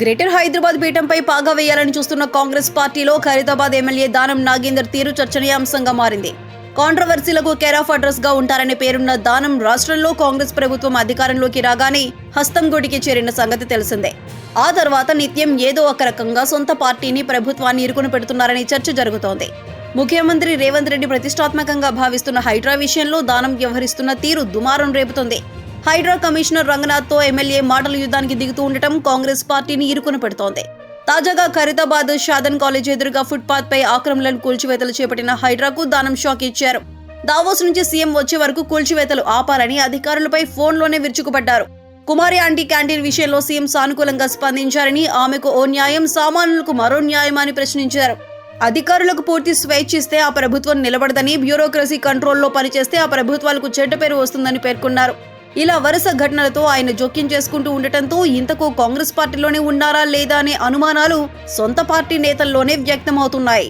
Greater Hyderabad పీఠంపై పాగా వేయాలని చూస్తున్న కాంగ్రెస్ పార్టీలో ఖరీదాబాద్ ఎమ్మెల్యే దానం నాగేందర్ తీరు చర్చనీయాంశంగా మారింది. కాంట్రవర్సీలకు కేర్ ఆఫ్ అడ్రస్గా ఉంటారనే పేరున్న దానం రాష్ట్రంలో కాంగ్రెస్ ప్రభుత్వం అధికారంలోకి రాగానే హస్తంగుడికి చేరిన సంగతి తెలిసిందే. ఆ తర్వాత నిత్యం ఏదో ఒక రకంగా సొంత పార్టీని ప్రభుత్వాన్ని ఇరుకున పెడుతున్నారని చర్చ జరుగుతోంది. ముఖ్యమంత్రి రేవంత్ రెడ్డి ప్రతిష్టాత్మకంగా భావిస్తున్న హైడ్రా విషయంలో దానం వ్యవహరిస్తున్న తీరు దుమారం రేపుతోంది. హైడ్రా కమిషనర్ రంగనాథ్తో ఎమ్మెల్యే మాటల యుద్ధానికి దిగుతూ ఉండటం కాంగ్రెస్ పార్టీని ఇరుకున పెడుతోంది. తాజాగా ఖరీదాబాద్ షాదన్ కాలేజ్ ఎదురుగా ఫుట్పాత్ పై ఆక్రమణలను కూల్చివేతలు చేపట్టిన హైడ్రాకు దానం షాక్ ఇచ్చారు. దావోస్ నుంచి సీఎం వచ్చే వరకు కూల్చివేతలు ఆపాలని అధికారులపై ఫోన్లోనే విరుచుకుపడ్డారు. కుమారి ఆంటీ క్యాంటీన్ విషయంలో సీఎం సానుకూలంగా స్పందించారని ఆమెకు ఓ న్యాయం సామాన్యులకు మరో న్యాయం అని ప్రశ్నించారు. అధికారులకు పూర్తి స్వేచ్ఛ ఇస్తే ఆ ప్రభుత్వం నిలబడదని బ్యూరోక్రసీ కంట్రోల్లో పనిచేస్తే ఆ ప్రభుత్వాలకు చెడ్డ పేరు వస్తుందని పేర్కొన్నారు. ఇలా వరుస ఘటనలతో ఆయన జోక్యం చేసుకుంటూ ఉండటంతో ఇంతకు కాంగ్రెస్ పార్టీలోనే ఉన్నారా లేదా అనే అనుమానాలు సొంత పార్టీ నేతల్లోనే వ్యక్తమవుతున్నాయి.